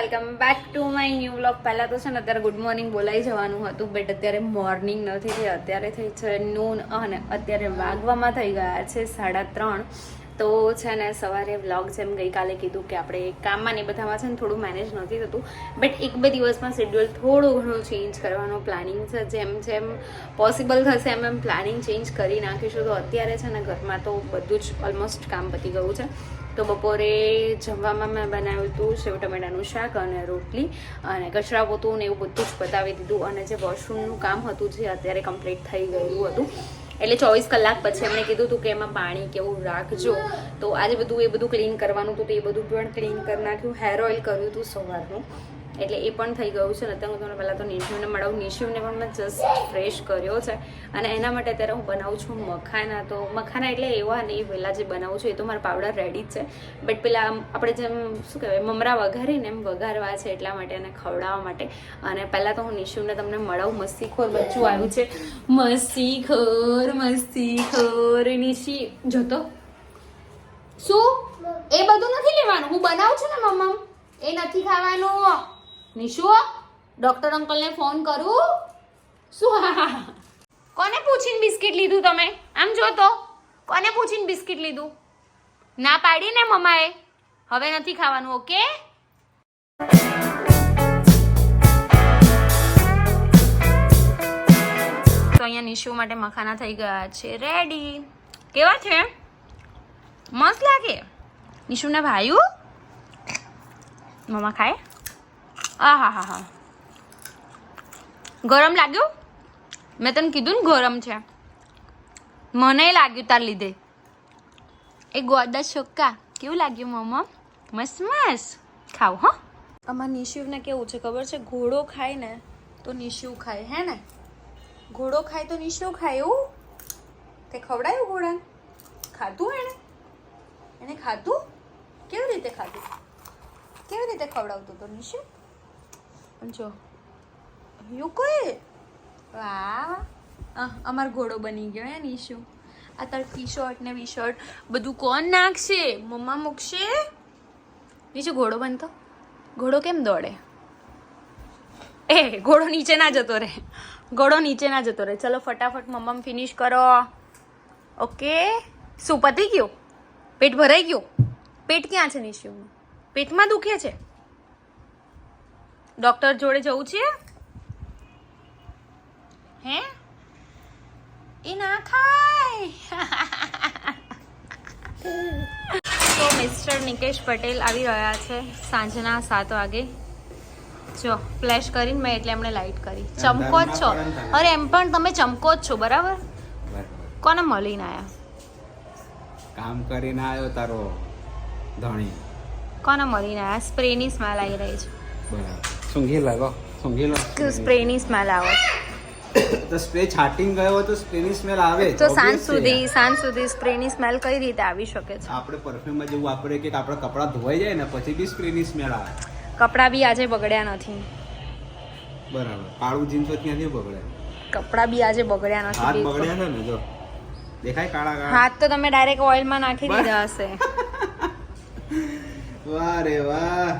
Welcome back to my new vlog. પહેલાં તો છે ને અત્યારે ગુડ મોર્નિંગ બોલાઈ જવાનું હતું, બટ અત્યારે મોર્નિંગ નથી થઈ, અત્યારે થઈ છે નૂન અને અત્યારે વાગવામાં થઈ ગયા છે સાડા ત્રણ. તો છે ને સવારે વ્લોગ જેમ ગઈકાલે કીધું કે આપણે કામમાં ને બધામાં છે ને થોડું મેનેજ નથી થતું. બટ એક બે દિવસમાં શેડ્યુલ થોડું ઘણું ચેન્જ કરવાનો પ્લાનિંગ છે, જેમ જેમ પોસિબલ થશે એમ એમ પ્લાનિંગ ચેન્જ કરી નાખીશું. તો અત્યારે છે ને ઘરમાં તો બધું જ ઓલમોસ્ટ કામ પતી ગયું છે. તો બપોરે જમવામાં મેં બનાવ્યું હતું સેવ ટમેટાનું શાક અને રોટલી અને કચરા પોતું ને એવું બધું જ પતાવી દીધું અને જે વોશરૂમનું કામ હતું જે અત્યારે કમ્પ્લીટ થઈ ગયું હતું. એટલે ચોવીસ કલાક પછી એમણે કીધું હતું કે એમાં પાણી કેવું રાખજો. તો આજે બધું એ બધું ક્લીન કરવાનું હતું, તો એ બધું પણ ક્લીન કરી નાખ્યું. હેર ઓઇલ કર્યું હતું સવારનું. એટલે એ પણ થઈ ગયું છે. અત્યારે હું તમને પહેલાં તો નિશિવને મળાવું. નિશિવને પણ મેં જસ્ટ ફ્રેશ કર્યો છે. અને એના માટે અત્યારે હું બનાવું છું મખાના. તો મખાના એટલે એવા નહીં પહેલાં જે બનાવું છું એ તો મારા પાવડર રેડી જ છે. બટ પેલા આપણે જેમ શું કહેવાય, મમરા વઘારીને એમ વઘારવા છે એટલા માટે એને ખવડાવવા માટે. અને પહેલાં તો હું નિશિવને તમને મળાવું. મસ્તીખોર બચ્ચું આવ્યું છે. મસ્તીખોર મસ્તીખોર નિશી, જોતો? શું? એ બધું નથી લેવાનું. હું બનાવું છું ને, મમ્મા? એ નથી ખાવાનું. નિશુ ડોક્ટર અંકલને ફોન કરું. શું. કોને પૂછીને બિસ્કિટ લીધું તમે? આમ જો તો. કોને પૂછીને બિસ્કિટ લીધું? ના પાડી ને મમ્માએ. હવે નથી ખાવાનું, ઓકે? તો અહીંયા નિશુ માટે મખાના થઈ ગયા છે રેડી કેવા છે? મસ્ત લાગે. નિશુના ભાઈઓ મમ્મા ખાય. આ હા હા હા ગરમ લાગ્યું? મેં તને કીધું ને ગરમ છે. મને લાગ્યું તાર લીધે. એ ગોદા ચોક્કા કેવું લાગ્યું મમ્મા મસ્ત મસ્ત. ખાવ, હો. આમાં નિશિવને કેવું છે ખબર છે? ઘોડો ખાય ને તો નિશિવ ખાય, હે ને? ઘોડો ખાય તો નિશિવ ખાય, એવું? તે ખવડાયું ઘોડાને ખાધું એણે? એને ખાધું? કેવી રીતે ખાધું? કેવી રીતે ખવડાવતું તો નિશુ? પણ જો. યુ કોઈ? વાહ. અમાર ઘોડો બની ગયો હે નિશુ. આ તાર ટી શર્ટ ને વી શર્ટ બધું કોણ નાખશે? મમ્મા મૂકશે? નીચે ઘોડો બનતો? ઘોડો કેમ દોડે? એ, ઘોડો નીચે ના જતો રહે. ઘોડો નીચે ના જતો રહે. ચલો, ફટાફટ મમ્મા ફિનિશ કરો. ઓકે શું, પતી ગયું? પેટ ભરાઈ ગયું? પેટ ક્યાં છે નિશ્યુ પેટમાં દુખે છે? ડોક્ટર જોડે જવું છે? હે? એ ના ખાય તો મિસ્ટર નિકેશ પટેલ આવી રહ્યા છે સાંજના સાત વાગે. જો ફ્લેશ કરીને મેં એટલે એમણે લાઈટ કરી. ચમકો જ છો? અરે એમ પણ તમે ચમકો જ છો બરાબર? કોને મળીને આયા? કામ કરીને આવ્યો તારો ધણી. કોને મળીને આયા? સ્પ્રેની સ્મેલ આવી રહી છે. બરાબર. સૂંઘી લાગો સૂંઘી લો સ્પ્રેની સ્મેલ આવે. તો સ્પ્રે છાટીને ગયો તો સ્પ્રેની સ્મેલ આવે તો સાંજ સુધી સાંજ સુધી સ્પ્રેની સ્મેલ કઈ રીતે આવી શકે છે? આપણે પરફ્યુમમાં જેવું વાપરીએ કે આપણા કપડાં ધોવાઈ જાય ને પછી બી સ્પ્રેની સ્મેલ આવે. કપડાં બી આજે બગડ્યા નથી. બરાબર. કાળું જીન્સ ક્યાંથી બગડે. કપડાં બી આજે બગડ્યા નથી હાથ બગડ્યા ને જો? દેખાય કાળા કાળા? હાથ તો તમે ડાયરેક્ટ ઓઇલમાં નાખી દીધા હશે. વાહ રે વાહ.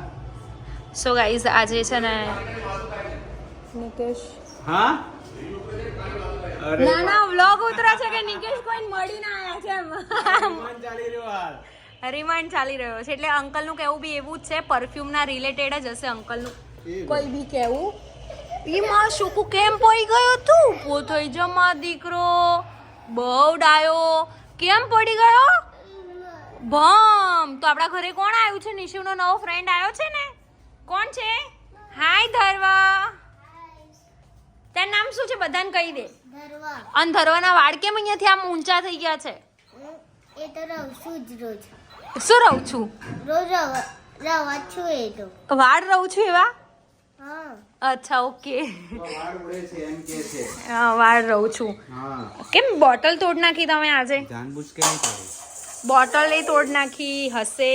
સો ગાઈઝ આજે છે ને નિકેશ. હા? ના ના વ્લોગ ઉતરા છે કે નિકેશ કોઈ મળીને આયા છે એમ. ચાલી રહ્યો હાલ. રિમાન્ડ ચાલી રહ્યો છે. એટલે અંકલનું કહેવું બી એવું જ છે પરફ્યુમના રિલેટેડ જ હશે અંકલનું. એ કોઈ બી કહેવું. ઈ માં શુકુ કેમ પડી ગયો તું? થઈ જમા દીકરો. બહુ ડાયો. કેમ પડી ગયો? ભમ. તો આપણા ઘરે કોણ આવ્યું છે? નિશુનો નવો ફ્રેન્ડ આવ્યો છે ને? કોણ છે? હાય ધર્વ. તારું નામ શું છે? બધાને કહી દે. અને ધર્વના વાળ કેમ અહીંયાથી આમ ઊંચા થઈ ગયા છે? એ તો રહું છું જ રોજ. શું રહું છું? રોજ રવા રવા છું એ તો. વાળ રહું છું એવા? અચ્છા ઓકે. વાળ ઉડે છે એમ કે છે. હા, વાળ રહું છું. કેમ બોટલ તોડ નાખી તમે આજે? જાનબૂઝ કે નહીં બોટલ એ તોડ નાખી હસે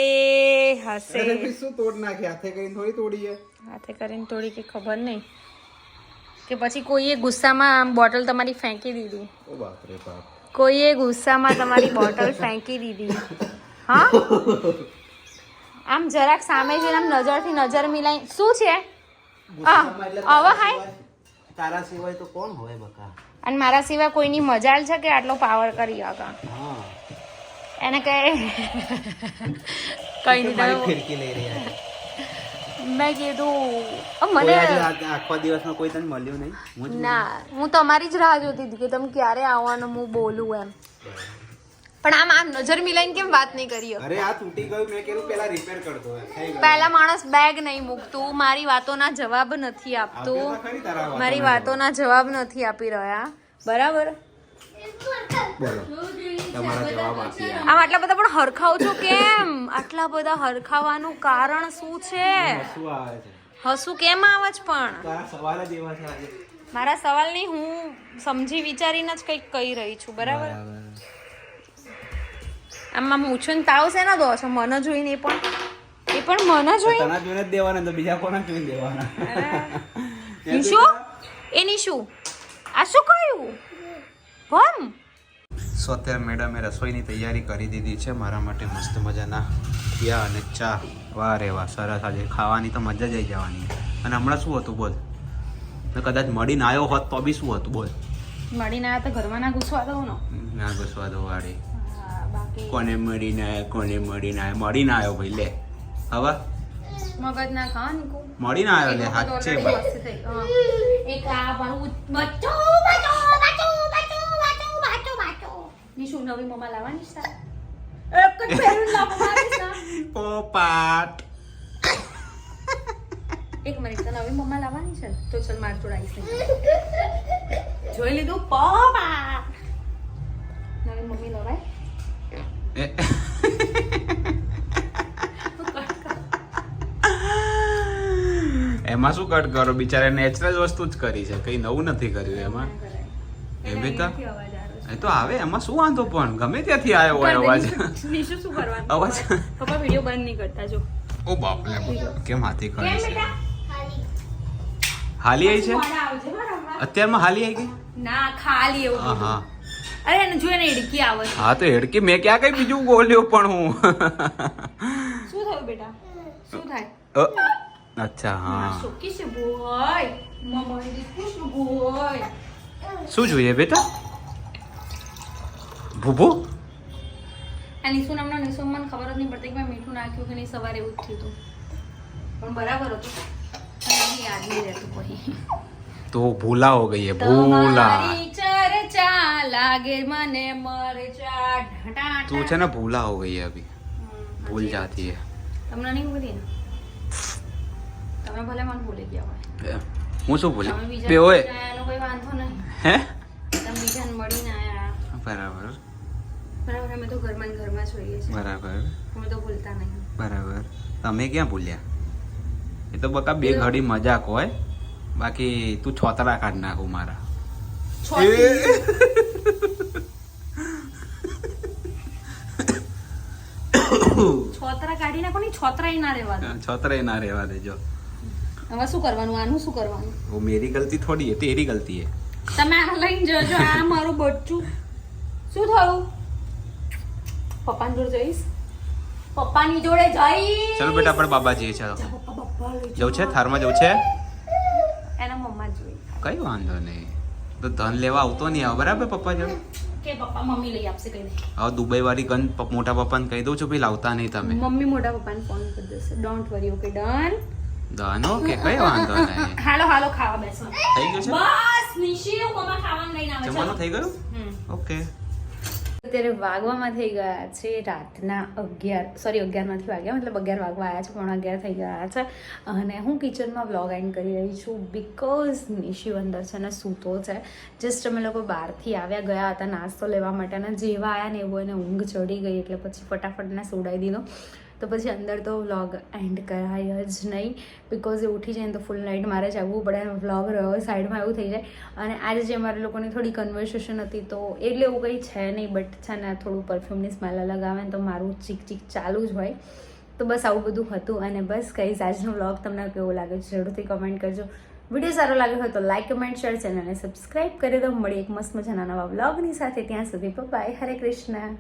હસે. શું તોડ નાખી? હાથે કરીને થોડી તોડીએ. હાથે કરીને તોડી કે ખબર નહીં. કે પછી કોઈએ ગુસ્સામાં આમ બોટલ તમારી ફેંકી દીધી. ઓ બાપ રે બાપ. કોઈએ ગુસ્સામાં તમારી બોટલ ફેંકી દીધી. હા? આમ જરાક સામે જઈને આમ નજરથી નજર મિલાઈ. શું છે? ગુસ્સામાં એટલે આવા હાય? તારા સિવાય તો કોણ હોય બકા? અને મારા સિવાય કોઈની મજાલ છે કે આટલો પાવર કરી આગા હા. એને કહે કઈ નહીં ફિરકી લઈ રહ્યા મેં કીધું મને આખો દિવસમાં કોઈ તને મળ્યું નહીં ના હું તમારી જ રાહ જોતી હતી કે તમે ક્યારે આવવાનું હું બોલું એમ પણ આમ આમ નજર મિલાઈને કેમ વાત નહીં કરી અરે આ તૂટી ગયું મેં કીધું પેલા રિપેર કરતો. પહેલા માણસ બેગ નહીં મૂકતું મારી વાતોના જવાબ નથી આપતું મારી વાતોના જવાબ નથી આપી રહ્યા બરાબર બોલો. તમારા જવાબ આપી આમ આટલા બધા પણ હરખાવ છો કેમ? આટલા બધા હરખાવાનું કારણ શું છે? હસું કેમ આવે છે પણ? સવાલ જ એવા છે આજે. મારા સવાલની હું સમજી વિચારીને જ કંઈક કહી રહી છું બરાબર? આમાં મૂછું તાવ છે ને દો છો મને જોઈને એ પણ. એ પણ મને જોઈને તને જોઈને જ દેવાના તો બીજા કોના જોઈને દેવાના? નિશુ? એ નિશુ આ શું કહ્યું? ભમ સો અત્યારે મેડમે રસોઈની તૈયારી કરી દીધી છે. મારા માટે મસ્ત મજાના ખીયા અને ચા. વાહ રે વાહ સરસ આજે ખાવાની તો મજા જ આવી જવાની. અને હમણાં શું હતું બોલ? ને કદાચ મળીને આવ્યો હોત તો બી શું હતું બોલ? મળીને આવ્યા તો ઘરમાં ના ઘૂસવા દઉં ને. ઘૂસવા દઉં વાળી. કોને મળીને આવ્યા કોને મળીને આવ્યા? મળીને આવ્યો ભાઈ લે. હવે? મગજ ના ખાવા મળીને આવ્યો લે હાથ છે એક આ બચ્ચો બચ્ચો બચ્ચો નિશુ નવી મમ્મા લાવવાની છે એક જ પહેરું લાવવા મારીશ ના. પોપાટ એક મિનિટ તો નવી મમ્મા લાવવાની છે? તો ચલ માર જોડાઈશ. જોઈ લીધું પોપા નવી મમ્મી લવાય એમાં શું કટ કરો? બિચારે નેચરલ વસ્તુ જ કરી છે. કઈ નવું નથી કર્યું એમાં. એ બી તો એ તો આવે એમાં શું વાંધો પણ? ગમે ત્યાંથી આવ્યો હોય અવાજ. નિશુ- શું કરવાનું? અવાજ. પપ્પા વિડિયો બંધ નહીં કરતા જો. ઓ બાપ લે કેમ હાથી કરે છે? હાલી આવી છે? અત્યારમાં હાલી આવી ગઈ? ના ખાલી એવું હા હા અરે એને જો એને ઈડકી આવે. હા તો હેડકી. મેં ક્યાં કઈ બીજું બોલ્યો પણ હું? શું થયું બેટા? શું થાય? અચ્છા હા. શોકી છે બોય મમ્મા દીકું શું બોય શું જોઈએ બેટા? ભૂભો? આ નિશુ નામના મન ખબર જ નહીં પડતી કે મેં મીઠું નાખ્યું કે નહીં સવારે એવું થયું પણ બરાબર હતું. યાદ નહીં રહેતું પછી તો ભૂલા હો ગઈ ભૂલા. ચર્ચા લાગે મને મરચા ઢટા. તું છે ને ભૂલા હો ગઈ અભી ભૂલ જાતી હે. તમને નહીં બોલી તમે ભલે મન ભૂલી ગયા હોય. હું શું ભૂલી? બે હોય? એનો કોઈ વાંધો નહીં. હે? બરાબર. બરાબર અમે તો ઘરમાં ઘરમાં જ હોઈએ બરાબર. અમે તો ભૂલતા નહીં. બરાબર. તમે ક્યાં ભૂલ્યા? એ તો બકા બે ઘડી મજાક હોય. બાકી તું છોતરા કાઢ નાખું મારા. છોતરા? કાઢી નાખો ને છોતરાય ના રહેવા દે. છોતરાય ના રહેવા દેજો. હવે શું કરવાનું? આનું શું કરવાનું? મેરી ગલતી થોડી હે તેરી ગલતી હે. તમે આ લઈને જજો આ મારું બચ્ચું. શું થયું? પપ્પાની જોડે જઈશ? પપ્પાની જોડે જઈશ. ચલો બેટા આપણે બાબા જઈએ ચાલો જવું છે? થારમાં જવું છે? એના મમ્મા જોઈ કઈ વાંધો નહીં. તો ધન લેવા આવતો નહીં આવે બરાબર પપ્પા જોડે કે પપ્પા મમ્મી લઈ આપશે કઈ હવે દુબઈ વાળી ગન મોટા પપ્પાને કહી દઉં છું ભાઈ લાવતા નહીં તમે. મમ્મી મોટા પપ્પાને ફોન કરી દેશે. ડોન્ટ વરી ઓકે ડન ધન ઓકે કઈ વાંધો નહીં. હાલો હાલો ખાવા બેસો થઈ ગયું છે? બસ નિશી મમ્મા ખાવાનું લઈને આવે જમવાનું થઈ ગયું? ઓકે અત્યારે વાગવામાં થઈ ગયા છે રાતના અગિયાર સોરી અગિયાર નથી વાગ્યા, મતલબ અગિયાર વાગવા આવ્યા છે, પણ અગિયાર થઈ ગયા છે. અને હું કિચનમાં વ્લોગ એન્ડ કરી રહી છું બિકોઝ નિશિવ અંદર છે ને સૂતો છે. જસ્ટ અમે લોકો બહારથી આવ્યા, ગયા હતા નાસ્તો લેવા માટે અને જેવા આવ્યા ને એવું એને ઊંઘ ચડી ગઈ એટલે પછી ફટાફટ એને સુડાઈ દીધો. તો પછી અંદર તો વ્લોગ એન્ડ કરાય જ નહીં. બિકોઝ એ ઉઠી જાય ને તો ફૂલ નાઇટ મારે જવું પડે વ્લોગ રહ્યો સાઈડમાં એવું થઈ જાય. અને આજે જે મારા લોકોની થોડી કન્વર્સેશન હતી તો એટલે એવું કંઈ છે નહીં બટ છે ને થોડું પરફ્યુમની સ્મેલ અલગ આવે ને તો મારું ચીક ચીક ચાલુ જ હોય. તો બસ આવું બધું હતું અને બસ કહીશ, આજનો વ્લોગ તમને કેવો લાગે છે જરૂરથી કમેન્ટ કરજો. વીડિયો સારો લાગ્યો હોય તો લાઇક કમેન્ટ શેર ચેનલને સબસ્ક્રાઇબ કરી દો. મળી એક મસ્ત મજાના નવા વ્લોગની સાથે. ત્યાં સુધી બાય હરે કૃષ્ણ.